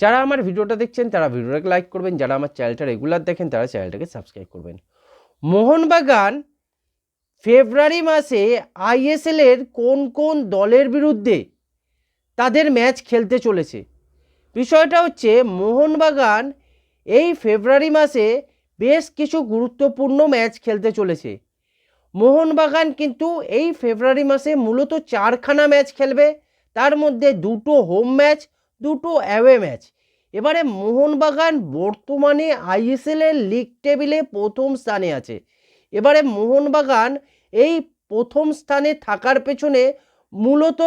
যারা আমার ভিডিওটা দেখছেন, তারা ভিডিওটাকে লাইক করবেন। যারা আমার চ্যানেলটা রেগুলার দেখেন, তারা চ্যানেলটাকে সাবস্ক্রাইব করবেন। মোহনবাগান, ফেব্রুয়ারি মাসে আইএসএলের কোন কোন দলের বিরুদ্ধে তাদের ম্যাচ খেলতে চলেছে? বিষয়টা হচ্ছে, মোহনবাগান এই ফেব্রুয়ারি মাসে বেশ কিছু গুরুত্বপূর্ণ ম্যাচ খেলতে চলেছে। মোহনবাগান কিন্তু এই ফেব্রুয়ারি মাসে মূলত চারখানা ম্যাচ খেলবে। তার মধ্যে দুটো হোম ম্যাচ দুটো অ্যাওয়ে ম্যাচ এবারে মোহনবাগান বর্তমানে আইএসএলের লিগ টেবিলে প্রথম স্থানে আছে। এবারে মোহনবাগান এই প্রথম স্থানে থাকার পেছনে মূলত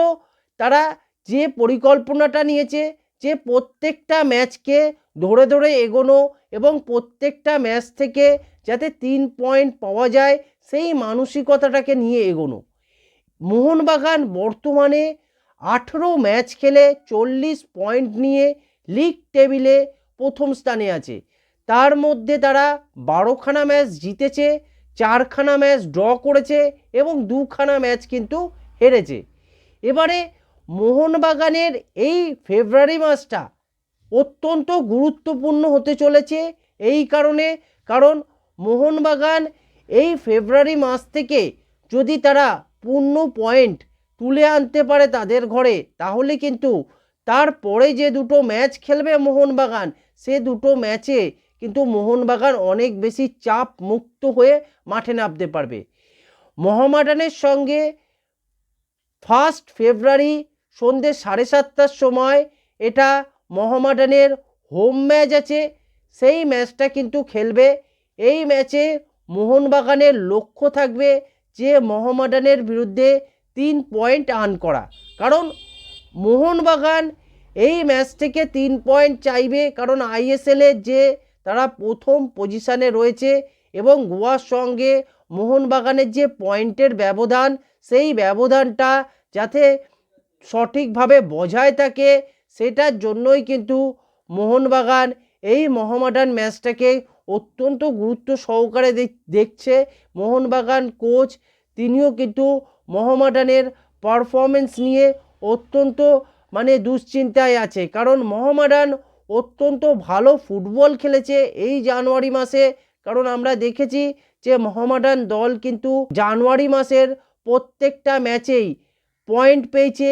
তারা যে পরিকল্পনাটা নিয়েছে, যে প্রত্যেকটা ম্যাচকে ধরে ধরে এগোনো এবং প্রত্যেকটা ম্যাচ থেকে যাতে তিন পয়েন্ট পাওয়া যায়, সেই মানসিকতাটাকে নিয়ে এগোনো। মোহনবাগান বর্তমানে আঠেরো ম্যাচ খেলে চল্লিশ পয়েন্ট নিয়ে লিগ টেবিলে প্রথম স্থানে আছে। তার মধ্যে তারা বারোখানা ম্যাচ জিতেছে, চারখানা ম্যাচ ড্র করেছে এবং দুখানা ম্যাচ কিন্তু হেরেছে। এবারে মোহনবাগানের এই ফেব্রুয়ারি মাসটা অত্যন্ত গুরুত্বপূর্ণ হতে চলেছে এই কারণে, কারণ মোহনবাগান এই ফেব্রুয়ারি মাস থেকে যদি তারা পূর্ণ পয়েন্ট তুলে আনতে পারে তাদের ঘরে, তাহলে কিন্তু তারপরে যে দুটো ম্যাচ খেলবে মোহনবাগান, সে দুটো ম্যাচে কিন্তু মোহনবাগান অনেক বেশি চাপ মুক্ত হয়ে মাঠে নামতে পারবে। মোহামেডানের সঙ্গে ফার্স্ট ফেব্রুয়ারি সন্ধ্যে সাড়ে সাতটার সময় এটা মোহামেডানের হোম ম্যাচ আছে, সেই ম্যাচটা কিন্তু খেলবে। এই ম্যাচে মোহনবাগানের লক্ষ্য থাকবে যে মোহামেডানের বিরুদ্ধে তিন পয়েন্ট আর্ন করা। কারণ মোহনবাগান এই ম্যাচ থেকে তিন পয়েন্ট চাইবে, কারণ আইএসএলের যে তারা প্রথম পজিশানে রয়েছে এবং গোয়ার সঙ্গে মোহনবাগানের যে পয়েন্টের ব্যবধান, সেই ব্যবধানটা যাতে সঠিকভাবে বজায় থাকে, সেটার জন্যই কিন্তু মোহনবাগান এই মোহামেডান ম্যাচটাকে অত্যন্ত গুরুত্ব সহকারে দেখছে। মোহনবাগান কোচ তিনিও কিন্তু মোহামেডানের পারফরমেন্স নিয়ে অত্যন্ত মানে দুশ্চিন্তায় আছে। কারণ মোহামেডান অত্যন্ত ভালো ফুটবল খেলেছে এই জানুয়ারি মাসে। কারণ আমরা দেখেছি যে মোহামেডান দল কিন্তু জানুয়ারি মাসের প্রত্যেকটা ম্যাচেই পয়েন্ট পেয়েছে।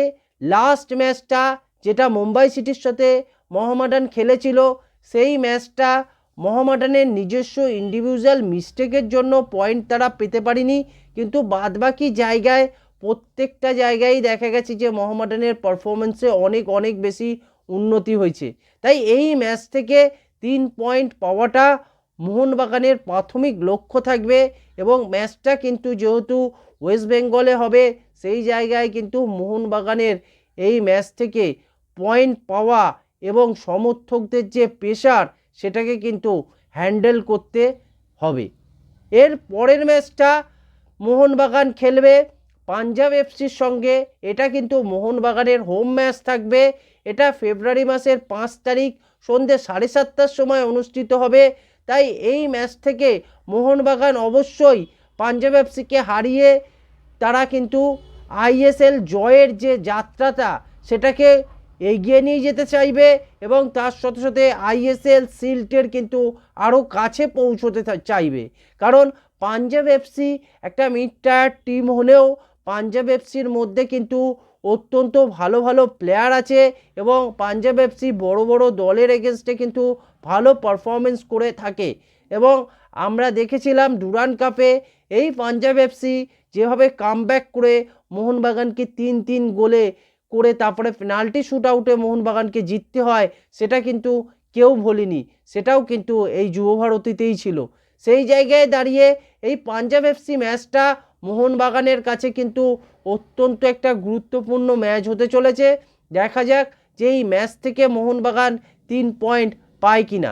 লাস্ট ম্যাচটা যেটা মুম্বাই সিটির সাথে মোহামেডান খেলেছিল, সেই ম্যাচটা মোহামেডানের নিজস্ব ইন্ডিভিজুয়াল মিস্টেকের জন্য পয়েন্ট তারা পেতে পারেনি, কিন্তু বাদবাকি জায়গায় প্রত্যেকটা জায়গায় দেখা গেছে যে মোহামেডানের পারফরমেন্সে অনেক অনেক বেশি উন্নতি হয়েছে। তাই এই ম্যাচ থেকে তিন পয়েন্ট পাওয়াটা মোহনবাগানের প্রাথমিক লক্ষ্য থাকবে এবং ম্যাচটা কিন্তু যেহেতু ওয়েস্ট বেঙ্গলে হবে, সেই জায়গায় কিন্তু মোহনবাগানের এই ম্যাচ থেকে পয়েন্ট পাওয়া এবং সমর্থকদের যে প্রেশার সেটাকে কিন্তু হ্যান্ডেল করতে হবে। এর পরের ম্যাচটা মোহনবাগান খেলবে। পাঞ্জাব এফসির সঙ্গে এটা কিন্তু মোহনবাগানের হোম ম্যাচ থাকবে। এটা ফেব্রুয়ারি মাসের পাঁচ তারিখ সন্ধ্যে সাড়ে সাতটার সময় অনুষ্ঠিত হবে। তাই এই ম্যাচ থেকে মোহনবাগান অবশ্যই পাঞ্জাব এফসিকে হারিয়ে তারা কিন্তু আইএসএল জয়ের যে যাত্রাটা সেটাকে এগিয়ে নিয়ে যেতে চাইবে এবং তার সাথে সাথে আইএসএল সিল্টের কিন্তু আরও কাছে পৌঁছতে চাইবে। কারণ পাঞ্জাব এফসি একটা মিড টায়ার টিম হলেও পাঞ্জাব এফসির মধ্যে কিন্তু অত্যন্ত ভালো ভালো প্লেয়ার আছে এবং পাঞ্জাব এফসি বড় বড় দলের এগেনস্টে কিন্তু ভালো পারফরমেন্স করে থাকে। এবং আমরা দেখেছিলাম ডুরান কাপে এই পাঞ্জাব এফসি যেভাবে কামব্যাক করে মোহনবাগানকে তিন তিন গোলে করে তারপরে পেনাল্টি শ্যুট আউটে মোহনবাগানকে জিততে হয়, সেটা কিন্তু কেউ ভোলেনি। সেটাও কিন্তু এই যুব ভারতীতেই ছিল। সেই জায়গায় দাঁড়িয়ে এই পাঞ্জাব এফসি ম্যাচটা মোহনবাগানের কাছে কিন্তু অত্যন্ত একটা গুরুত্বপূর্ণ ম্যাচ হতে চলেছে। দেখা যাক যে এই ম্যাচ থেকে মোহনবাগান তিন পয়েন্ট পায় কিনা।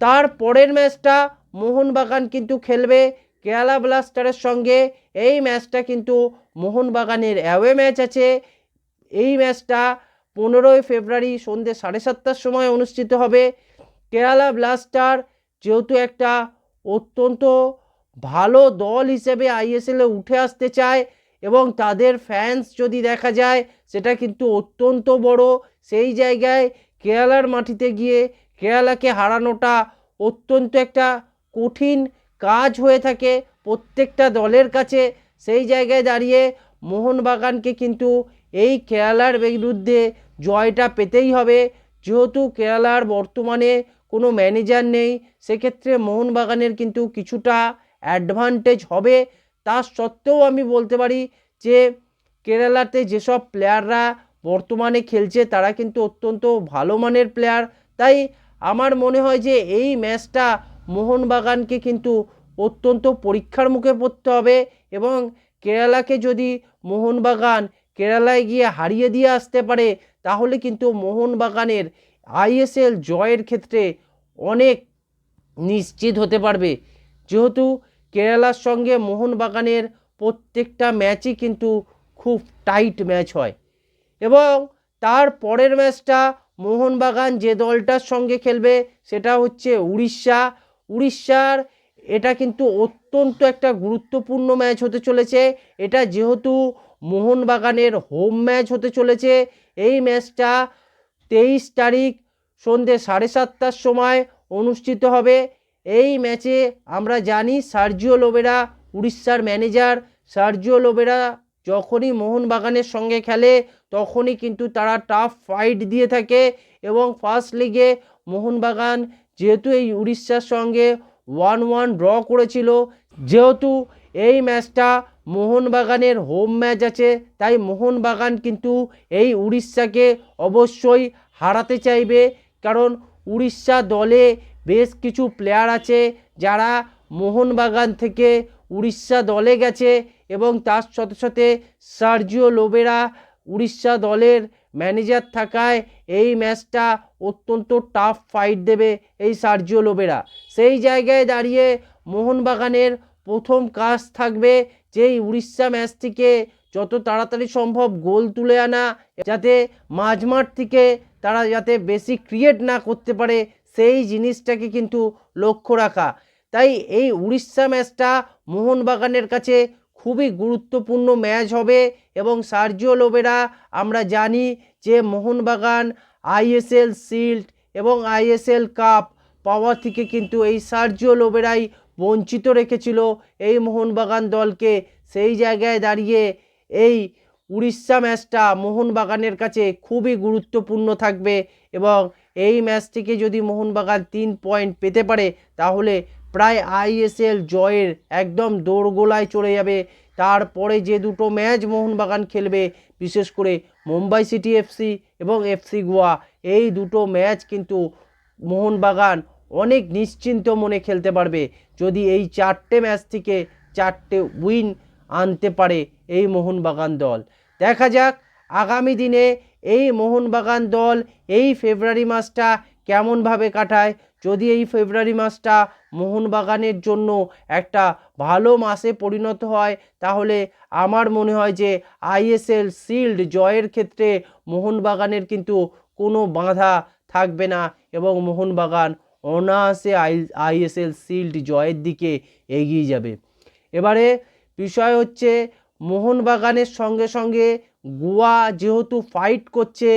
তার পরের ম্যাচটা মোহনবাগান কিন্তু খেলবে কেরালা ব্লাস্টারের সঙ্গে। এই ম্যাচটা কিন্তু মোহনবাগানের অ্যাওয়ে ম্যাচ আছে। এই ম্যাচটা পনেরোই ফেব্রুয়ারি সন্ধ্যে সাড়ে সাতটার সময় অনুষ্ঠিত হবে। কেরালা ব্লাস্টার যেহেতু একটা অত্যন্ত ভালো দল হিসেবে আইএসএলে উঠে আসতে চায় এবং তাদের ফ্যান্স যদি দেখা যায়, সেটা কিন্তু অত্যন্ত বড়। সেই জায়গায় কেরালার মাটিতে গিয়ে কেরালাকে হারানোটা অত্যন্ত একটা কঠিন কাজ হয়ে থাকে প্রত্যেকটা দলের কাছে। সেই জায়গায় দাঁড়িয়ে মোহনবাগানকে কিন্তু এই কেরালার বিরুদ্ধে জয়টা পেতেই হবে। যেহেতু কেরালার বর্তমানে কোনো ম্যানেজার নেই, সেক্ষেত্রে মোহনবাগানের কিন্তু কিছুটা অ্যাডভান্টেজ হবে। তা সত্ত্বেও আমি বলতে পারি যে, কেরালাতে যেসব প্লেয়াররা বর্তমানে খেলছে, তারা কিন্তু অত্যন্ত ভালো মানের প্লেয়ার তাই আমার মনে হয় যে, এই ম্যাচটা মোহনবাগানকে কিন্তু অত্যন্ত পরীক্ষার মুখে পড়তে হবে এবং কেরালাকে যদি মোহনবাগান কেরালায় গিয়ে হারিয়ে দিয়ে আসতে পারে, তাহলে কিন্তু মোহনবাগানের আইএসএল জয়ের ক্ষেত্রে অনেক নিশ্চিত হতে পারবে। যেহেতু কেরালার সঙ্গে মোহনবাগানের প্রত্যেকটা ম্যাচই কিন্তু খুব টাইট ম্যাচ হয়। এবং তার পরের ম্যাচটা মোহনবাগান যে দলটার সঙ্গে খেলবে, সেটা হচ্ছে উড়িষ্যা। উড়িষ্যার এটা কিন্তু অত্যন্ত একটা গুরুত্বপূর্ণ ম্যাচ হতে চলেছে। এটা যেহেতু মোহনবাগানের হোম ম্যাচ হতে চলেছে, এই ম্যাচটা তেইশ তারিখ সন্ধ্যে সাড়ে সাতটার সময় অনুষ্ঠিত হবে। এই ম্যাচে আমরা জানি সার্জিও লোবেরা, উড়িষ্যার ম্যানেজার সার্জিও লোবেরা যখনই মোহনবাগানের সঙ্গে খেলে, তখনই কিন্তু তারা টাফ ফাইট দিয়ে থাকে এবং ফার্স্ট লিগে মোহনবাগান যেহেতু এই উড়িষ্যার সঙ্গে ওয়ান ওয়ান ড্র করেছিল। যেহেতু এই ম্যাচটা মোহনবাগানের হোম ম্যাচ আছে, তাই মোহনবাগান কিন্তু এই উড়িষ্যাকে অবশ্যই হারাতে চাইবে। কারণ উড়িষ্যা দলে বেশ কিছু প্লেয়ার আছে যারা মোহনবাগান থেকে উড়িষ্যা দলে গেছে এবং তার সাথে সাথে সার্জিও লোবেরা উড়িষ্যা দলের ম্যানেজার থাকায় এই ম্যাচটা অত্যন্ত টাফ ফাইট দেবে এই সার্জিও লোবেরা। সেই জায়গায় দাঁড়িয়ে মোহনবাগানের প্রথম কাজ থাকবে যেই উড়িষ্যা ম্যাচ থেকে যত তাড়াতাড়ি সম্ভব গোল তুলে আনা, যাতে মাঝমাঠ থেকে তারা যাতে বেশি ক্রিয়েট না করতে পারে, সেই জিনিসটাকে কিন্তু লক্ষ্য রাখা। তাই এই উড়িষ্যা ম্যাচটা মোহনবাগানের কাছে খুবই গুরুত্বপূর্ণ ম্যাচ হবে এবং সার্জিও লোবেরা, আমরা জানি যে মোহনবাগান আইএসএল শিল্ড এবং আইএসএল কাপ পাওয়া থেকে কিন্তু এই সার্জিও লোবেরাই বঞ্চিত রেখেছিল এই মোহনবাগান দলকে। সেই জায়গায় দাঁড়িয়ে এই উড়িষ্যা ম্যাচটা মোহনবাগানের কাছে খুবই গুরুত্বপূর্ণ থাকবে এবং এই ম্যাচ থেকে যদি মোহনবাগান তিন পয়েন্ট পেতে পারে, তাহলে প্রায় আইএসএল জয়ের একদম দৌড়গোলায় চলে যাবে। তারপরে যে দুটো ম্যাচ মোহনবাগান খেলবে, বিশেষ করে মুম্বাই সিটি এফসি এবং এফসি গোয়া, এই দুটো ম্যাচ কিন্তু মোহনবাগান অনেক নিশ্চিন্ত মনে খেলতে পারবে। যদি এই চারটে ম্যাচ থেকে চারটে উইন আনতে পারে এই মোহনবাগান দল। দেখা যাক, আগামী দিনে এই মোহনবাগান দল এই ফেব্রুয়ারি মাসটা কেমনভাবে কাটায়? যদি এই ফেব্রুয়ারি মাসটা মোহনবাগানের জন্য একটা ভালো মাসে পরিণত হয়, তাহলে আমার মনে হয় যে আইএসএল শিল্ড জয়ের ক্ষেত্রে মোহনবাগানের কিন্তু কোনো বাধা থাকবে না এবং মোহনবাগান অনায়াসে আই আইএসএল শিল্ড জয়ের দিকে এগিয়ে যাবে। এবারে বিষয় হচ্ছে, মোহনবাগানের সঙ্গে সঙ্গে গোয়া যেহেতু ফাইট করছে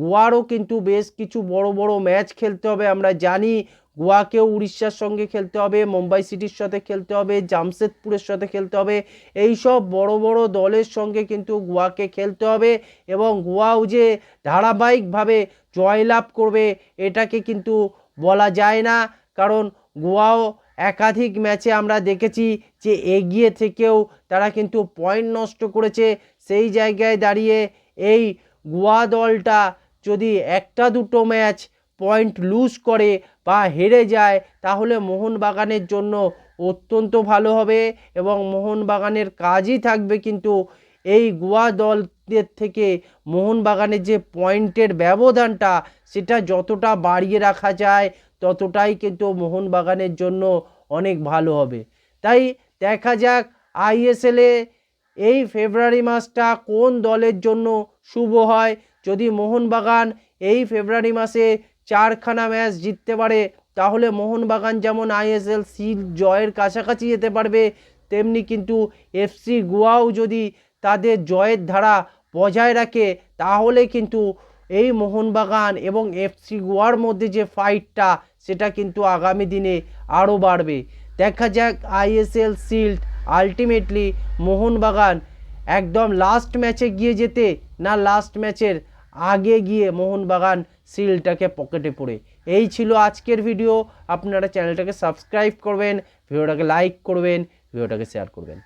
গোয়ারও কিন্তু বেশ কিছু বড় বড় ম্যাচ খেলতে হবে, আমরা জানি। গোয়াকেও উড়িষ্যার সঙ্গে খেলতে হবে, মুম্বাই সিটির সাথে খেলতে হবে, জামশেদপুরের সাথে খেলতে হবে। এই সব বড় বড় দলের সঙ্গে কিন্তু গোয়াকে খেলতে হবে এবং গোয়াও যে ধারাবাহিকভাবে জয়লাভ করবে, এটাকে কিন্তু বলা যায় না। কারণ গোয়াও একাধিক ম্যাচে আমরা দেখেছি যে এগিয়ে থেকেও তারা কিন্তু পয়েন্ট নষ্ট করেছে। সেই জায়গায় দাঁড়িয়ে এই গোয়া দলটা যদি একটা দুটো ম্যাচ পয়েন্ট লুজ করে বা হেরে যায়, তাহলে মোহনবাগানের জন্য অত্যন্ত ভালো হবে এবং মোহনবাগানের কাজই থাকবে কিন্তু এই গোয়া দলদের থেকে মোহনবাগানের যে পয়েন্টের ব্যবধানটা, সেটা যতটা বাড়িয়ে রাখা যায়, ততটাই কিন্তু মোহনবাগানের জন্য অনেক ভালো হবে। তাই দেখা যাক আইএসএলে এই ফেব্রুয়ারি মাসটা কোন দলের জন্য শুভ হয়। যদি মোহনবাগান এই ফেব্রুয়ারি মাসে চারখানা ম্যাচ জিততে পারে, তাহলে মোহনবাগান যেমন আইএসএল সিল জয়ের কাছাকাছি যেতে পারবে, তেমনি কিন্তু এফসি গোয়াও যদি তাদের জয়ের ধারা বজায় রাখে, তাহলে কিন্তু এই মোহনবাগান এবং এফসি গোয়ার মধ্যে যে ফাইটটা সেটা কিন্তু আগামী দিনে আরও বাড়বে। দেখা যাক আইএসএল সিল্ড আলটিমেটলি মোহনবাগান একদম লাস্ট ম্যাচে গিয়ে যেতে না লাস্ট ম্যাচের আগে গিয়ে মোহনবাগান সিলটাকে পকেটে পড়ে। এই ছিল আজকের ভিডিও। আপনারা চ্যানেলটাকে সাবস্ক্রাইব করবেন, ভিডিওটাকে লাইক করবেন, ভিডিওটাকে শেয়ার করবেন।